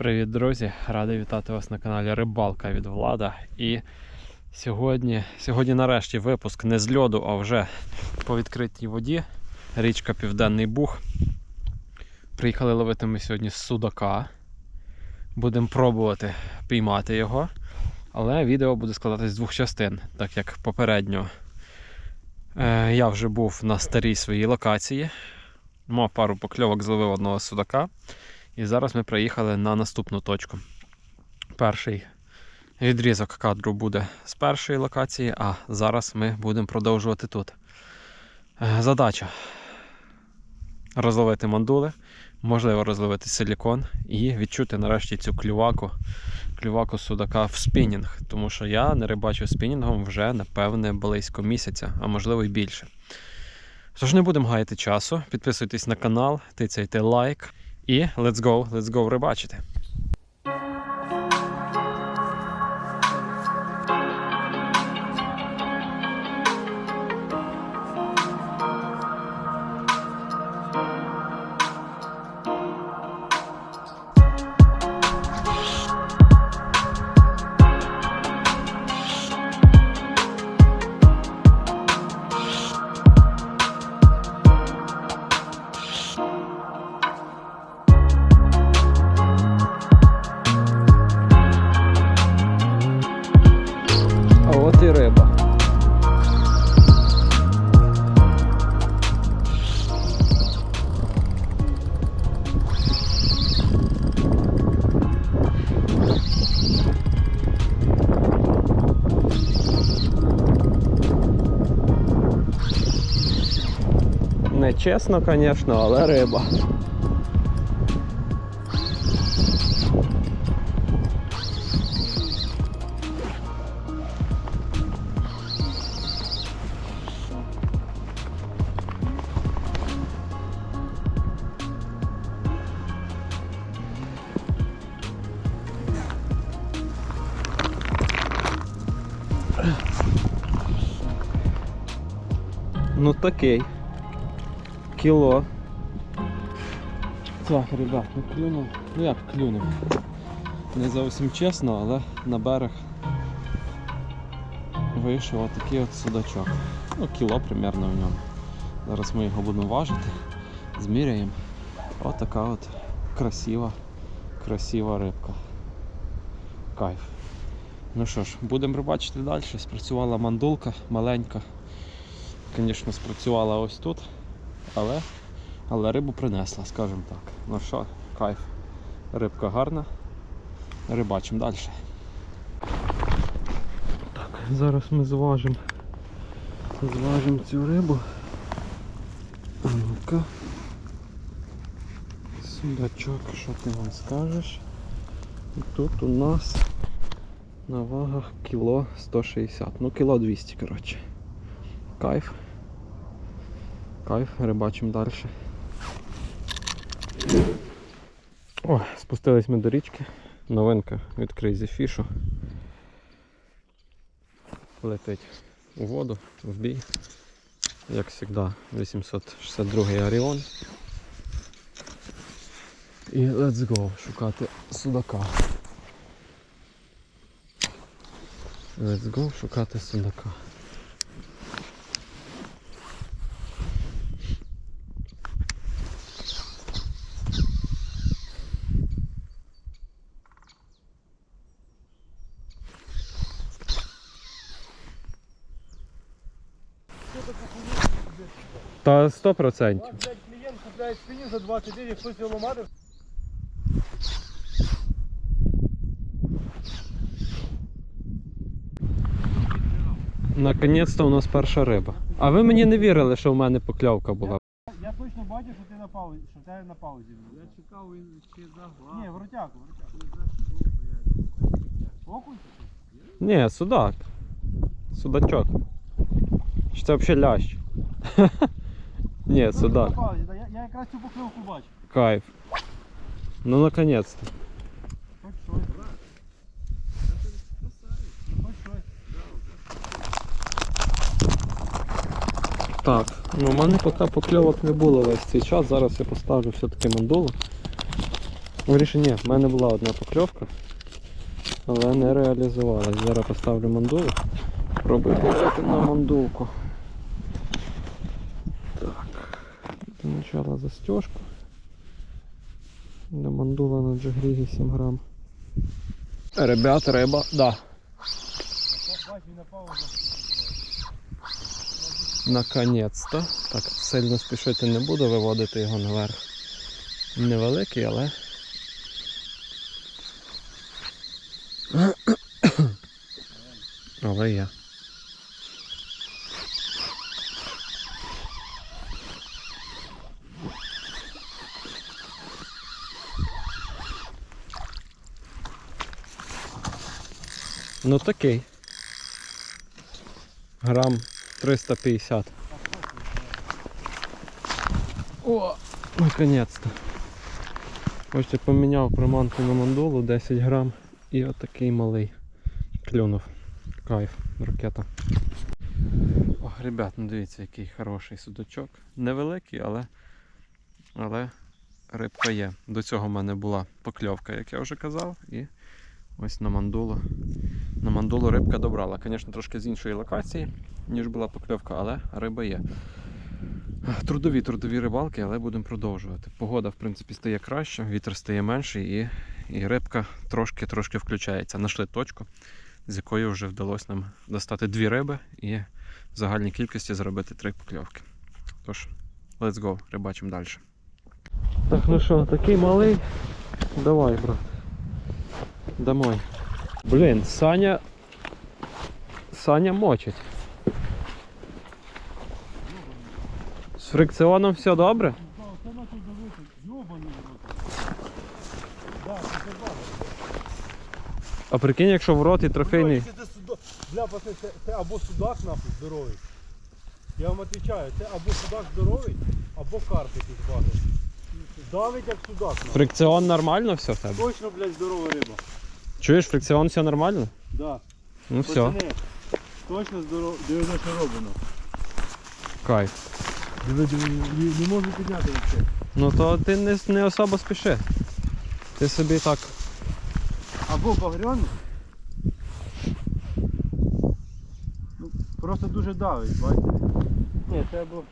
Привіт, друзі! Радий вітати вас на каналі Рибалка від Влада. І сьогодні, сьогодні нарешті випуск не з льоду, а вже по відкритій воді. Річка Південний Буг. Приїхали ловити ми сьогодні з судака. Будемо пробувати піймати його. Але відео буде складатись з двох частин, так як попередньо е, я вже був на старій своїй локації. Мав пару покльовок, зловив одного судака. І зараз ми приїхали на наступну точку. Перший відрізок кадру буде з першої локації, а зараз ми будемо продовжувати тут. Е, Задача розловити мандули, можливо, розловити силікон і відчути нарешті цю клюваку, клюваку судака в спінінг, тому що я не рибачу спінінгом вже, напевне, близько місяця, а можливо й більше. Тож не будемо гаяти часу. Підписуйтесь на канал, тицяйте лайк. І let's go, let's go рибачити. Чесно, звісно, але риба. Ну такий. Кіло. Так, ребят, ну клюнув. Ну як клюнув? Не зовсім чесно, але на берег вийшов отакий от судачок. Ну, кіло примерно в ньому. Зараз ми його будемо важити, зміряємо. Отака от красива, красива рибка. Кайф. Ну що ж, будемо рибачити далі. Спрацювала мандулка маленька. Звісно, спрацювала ось тут, але, але рибу принесла, скажімо так. Ну що, кайф. Рибка гарна. Рибачимо далі. Так, зараз ми зважимо. Зважимо цю рибу. А ну-ка. Судачок, що ти вам скажеш? І тут у нас на вагах кіло 160. Ну, кіло 200, коротше. Кайф. Кайф, рибачимо далі. О, спустились ми до річки. Новинка від Crazy Fish. Летить у воду, в бій. Як завжди, 862 Оріон. І let's go шукати судака. Let's go шукати судака. Та 100%. Блядь, клієнт купляє спині за 20 гривень, хтось його ламати. Наконець-то у нас перша риба. А ви мені не вірили, що в мене покльовка була. Я точно бачу, що ти на паузі, що в тебе на паузі. Я чекав він чи за Ні, в ротяку, в ротяку. Окунь? Ні, судак. Судачок. Чи це взагалі лящ? Ні, на да, я, я якраз цю покльовку бачу. Кайф. Ну щось. Так, ну у мене поки покльовок не було весь цей час. Зараз я поставлю все-таки мандулу. Виріші, ні, в мене була одна покльовка, але не реалізувалась. Зараз поставлю мандулу. Пробую ловити на мандулку. Так. Для начала застежку. Для мандула на джигрігі 7 грам. Ребят, риба, да. Наконець-то. Так, сильно спішити не буду виводити його наверх. Невеликий, але. Але є. Ну такий. Грам 350. О, наконец-то. Ось я поміняв приманку на мандулу 10 грам і отакий малий клюнув. Кайф, ракета. Ох, ребят, ну дивіться, який хороший судачок. Невеликий, але, але рибка є. До цього в мене була покльовка, як я вже казав, і ось на мандулу. На мандулу рибка добрала. Звісно, трошки з іншої локації, ніж була покльовка, але риба є. Трудові трудові рибалки, але будемо продовжувати. Погода, в принципі, стає краще, вітер стає менший і, і рибка трошки-трошки включається. Нашли точку, з якої вже вдалося нам достати дві риби і в загальній кількості зробити три покльовки. Тож, let's go, рибачимо далі. Так, ну що, такий малий. Давай, брат. Домой. Блін, Саня. Саня мочить. З фрикціоном все добре? А прикинь, якщо в рот і трофейний. Бля, пацани, це, це або судак нахуй здоровий. Я вам відповідаю, це або судак здоровий, або карп якийсь багато. Давить як судак нахуй. Фрикціон нормально все в тебе? Точно, блядь, здорова риба. Чуєш, фрикціон все нормально? Да. Ну все, Пацани, точно здорово. Диви, за що робимо. кайф. Диви, диви, не, не можу підняти вообще. Ну то ти не, не особо спіши. Ти собі так. Або багряний. Ну, просто дуже давить, бачите? Ні, це або.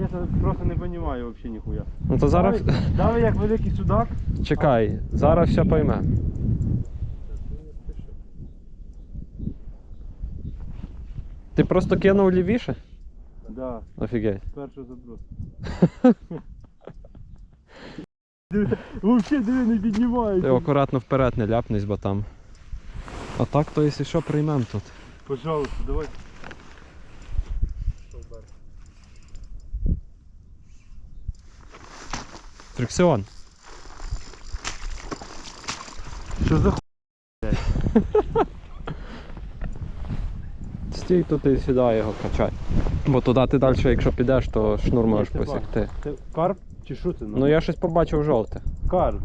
Чесно, просто не розумію взагалі ніхуя. Ну то зараз. Давить, давить як великий судак. Чекай, зараз все пойме. Ти просто кинув лівіше? Да, Офігеть. перший заброс. Взагалі диви не Ти піднімається. акуратно вперед не ляпнись, бо там. А так, то якщо що, приймемо тут. Пожалуйста, давай. Фрикціон. Що за Стій тут і сюди його качай. Бо туди ти далі, якщо підеш, то шнур можеш бачу. посягти. Це карп чи що це? Ну я щось побачив жовте. Карп.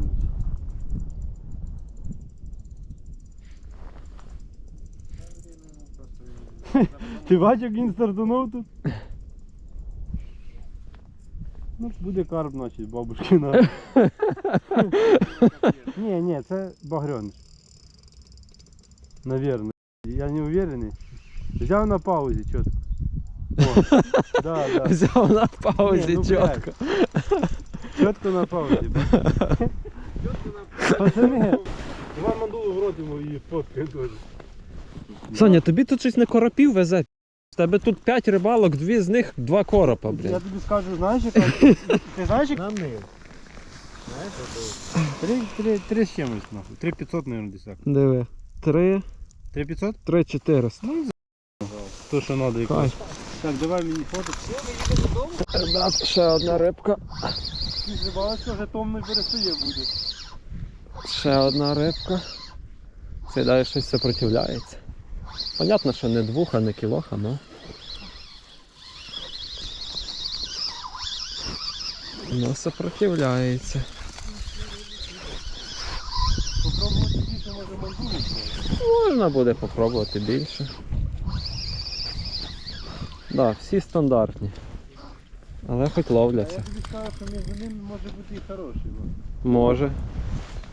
Ти бачиш, як він стартанув тут? Ну, буде карп, значить, бабушкина. ні, ні, це багряний. Наверное. Я не уверений. Взяв на паузі, чітко. О, да, да. Взяв на паузі Ні, ну, чітко. Чітко на паузі. Пацани, два мандулу в рот йому і фоткає теж. Саня, тобі тут щось не коропів везе. В тебе тут 5 рибалок, дві з них два коропа, Я блін. тобі скажу, знаєш, яка? Ти знаєш, як? Нам не. Знаєш, Три, три, три з чимось, нахуй. Три 500, мабуть, десь так. Диви. 3, Три 500? 3 400. То, що треба якось. Так, давай мені фото. Ребят, ще одна рибка. Здавалося, вже том не перестає буде. Ще одна рибка. Це далі щось сопротивляється. Понятно, що не двух, а не кілоха, ну. Ну, сопротивляється. Попробувати більше може мандулу. Можна буде попробувати більше. Да, всі стандартні. Але хоч А я тобі скажу, що між ними може бути і хороший. бо. Може.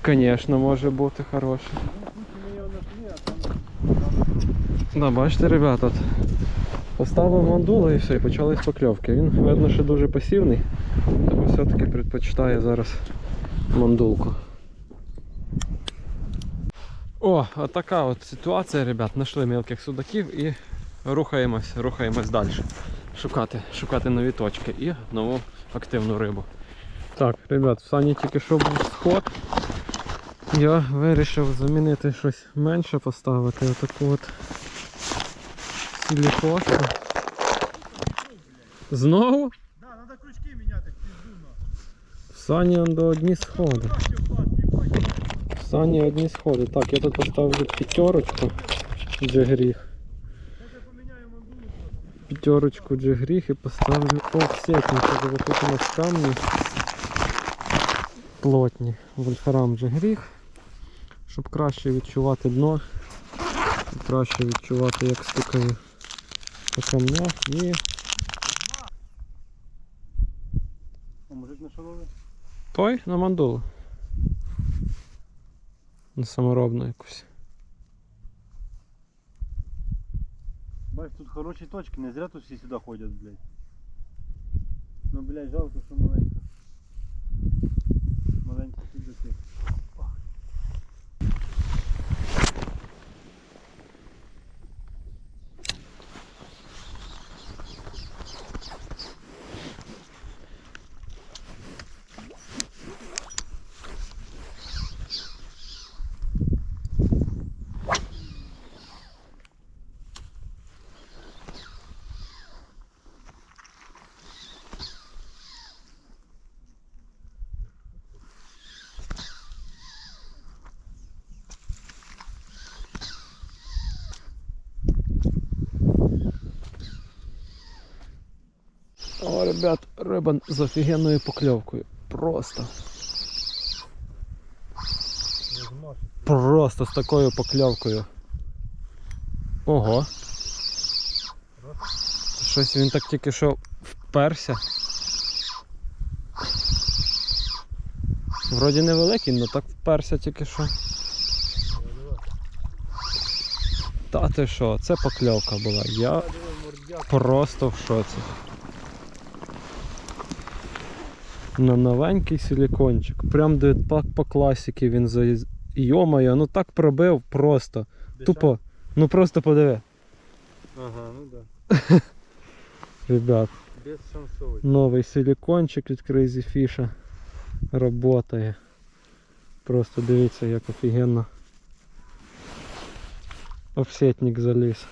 Звісно, може бути хороше. Ну, Да, бачите, ребята, от поставив мандула і все, і почались покльовки. Він, видно, що дуже пасивний, тому все-таки предпочитає зараз мандулку. О, от така от ситуація, ребят. Знайшли мілких судаків і рухаємось, рухаємось далі. Шукати, шукати нові точки і нову активну рибу. Так, ребят, в Сані тільки що був сход. Я вирішив замінити щось менше поставити. Отаку от силікошку. Знову? Да, треба крючки міняти, пізду В Сані он до одні сходи. В Сані одні сходи. Так, я тут поставлю п'ятерочку мандулу просто. П'ятерочку джигріх і поставлю офсетник, щоб тут у нас камні плотні. Вольфрам джигріх. Щоб краще відчувати дно. Краще відчувати, як стукає по камнях і А мужик на шаловий? Той на мандулу. На саморобну якусь. Бачиш, тут хороші точки, не зря тут всі сюди ходять, блядь. Ну, блядь, жалко, що маленька. Маленька тут до тих. О, ребят, риба з офігенною покльовкою. Просто. Просто з такою покльовкою. Ого. Щось він так тільки що вперся. Вроді невеликий, але так вперся тільки що. Та ти що, це покльовка була. Я просто в шоці. На новенький силікончик. Прям де по, по класіки він за. Йомаю, ну так пробив просто. Тупо. Ну просто подиви. Ага, ну да. Ребят, новий силікончик від Crazy Fish работає. Просто дивіться, як офігенно. Офсетник заліз.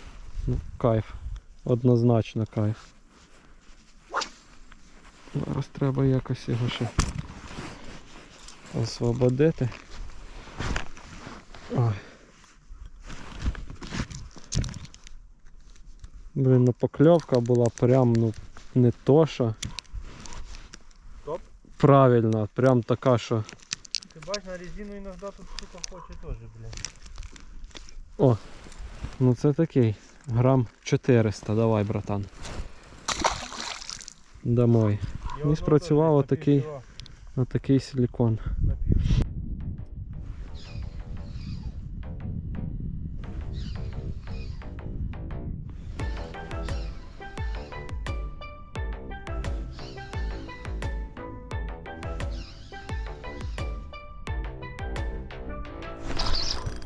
Ну, кайф. Однозначно кайф. Зараз треба якось його ще освободити. Ой. Блін, ну покльовка була прям ну не то що. Топ? Правильно, прям така, що. Ти бачиш, на резину іноді тут сука хоче теж, блядь. Ну це такий. Грам 400, давай, братан. Домой. Ну, спрацював отакий. Отакий силікон.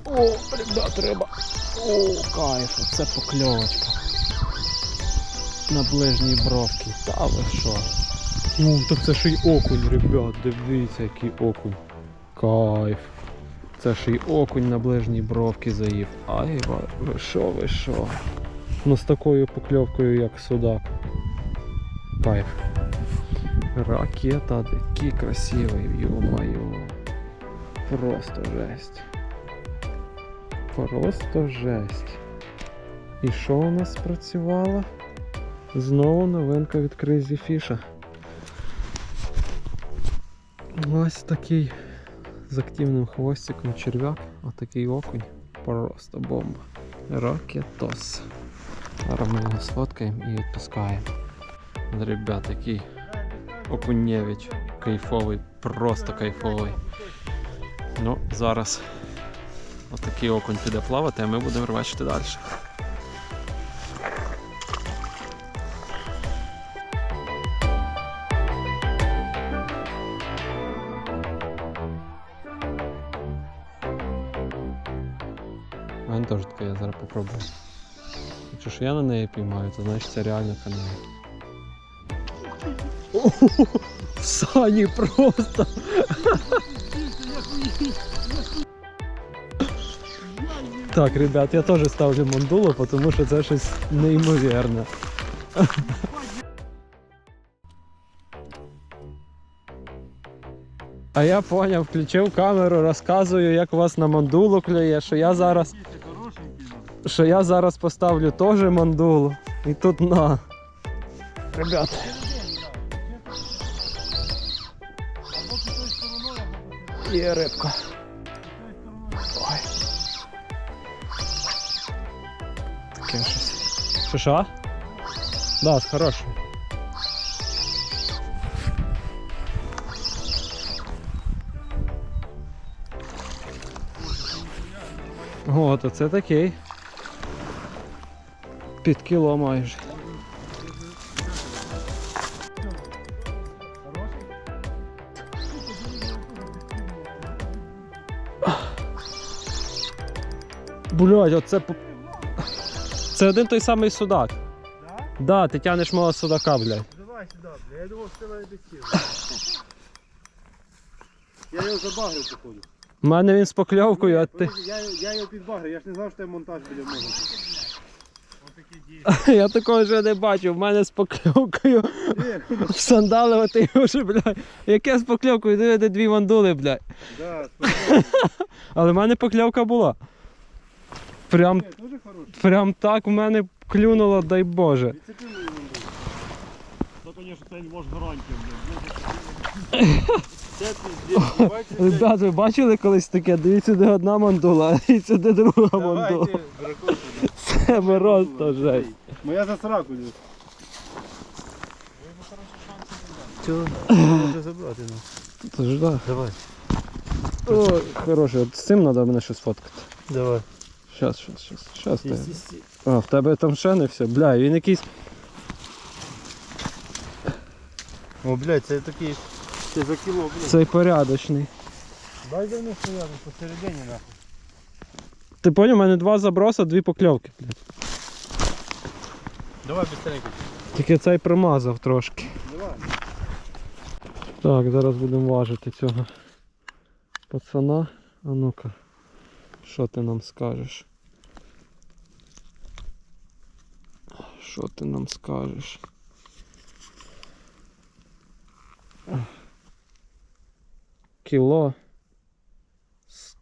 О, ребят, риба. О, кайф, це покльовочка. На ближній бровці. Та ви що? О, так це ще й окунь, ребят, дивіться, який окунь. Кайф. Це ще й окунь на ближній бровці заїв. Ай, ви що, ви що? Ну з такою покльовкою, як судак. Кайф. Ракета, такий красивий, ё-моё. Просто жесть. Просто жесть. І що у нас спрацювало? Знову новинка від Crazy Fish. Ось такий з активним хвостиком черв'як, отакий окунь. Просто бомба. Ракетос. Зараз ми його сфоткаємо і відпускаємо. Ребят, який Окунєвич. Кайфовий, просто кайфовий. Ну, зараз отакий окунь піде плавати, а ми будемо рвачити далі. Я. Якщо ж я на неї піймаю, то значить це реально канал. В сані просто. Так, ребят, я теж ставлю мандулу, тому що це щось неймовірне. А я поняв, включив камеру, розказую, як у вас на мандулу клює, що я зараз. Що я зараз поставлю теж мандулу. І тут на. Ребят. Є рибка. Ой. Таке щось. Що що? Да, хороший. О, то це такий. Під кіло майже. Блять, оце. Це один той самий судак. Да? Да, ти тянеш мого судака, блядь. Давай сюди, бля. Я думав, що ти навіть десь Я його забагрив, походу. У мене він з покльовкою, а ти. Я, я його підбагрив, я ж не знав, що це монтаж біля мене. Я такого вже не бачив. У мене з покльовкою в сандали оти вже, блядь. Яке з покльовкою? Диви, де дві мандули, блядь. Да. Але в мене покльовка була. Прям, прям так в мене клюнуло, дай Боже. Відцепив. То, звісно, це не може гарантія, блядь. Це піздець. Бачите, Ребят, ви бачили колись таке? Дивіться, де одна мандула, а дивіться, де друга мандула. Просто жесть. Моя за сраку йде. Чого? Можна забрати ну. Це ж да. Давай. Ой, хороший, от з цим треба мене щось фоткати. Давай. Щас, щас, щас, щас. Сі, Ти. сі, сі. А, в тебе там ще не все. Бля, він якийсь. О, блядь, це такий. Це за кіло, блядь. Цей порядочний. Дай за них стояти посередині нахуй. Ти поняв, у мене два заброса, дві покльовки, блядь. Давай быстренько. Тільки цей промазав трошки. Давай. Так, зараз будемо важити цього пацана. А ну-ка, що ти нам скажеш? Що ти нам скажеш? Кіло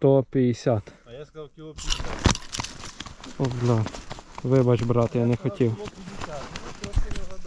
150. А я сказав кіло 50. О, бля. Вибач, брат, я не хотів.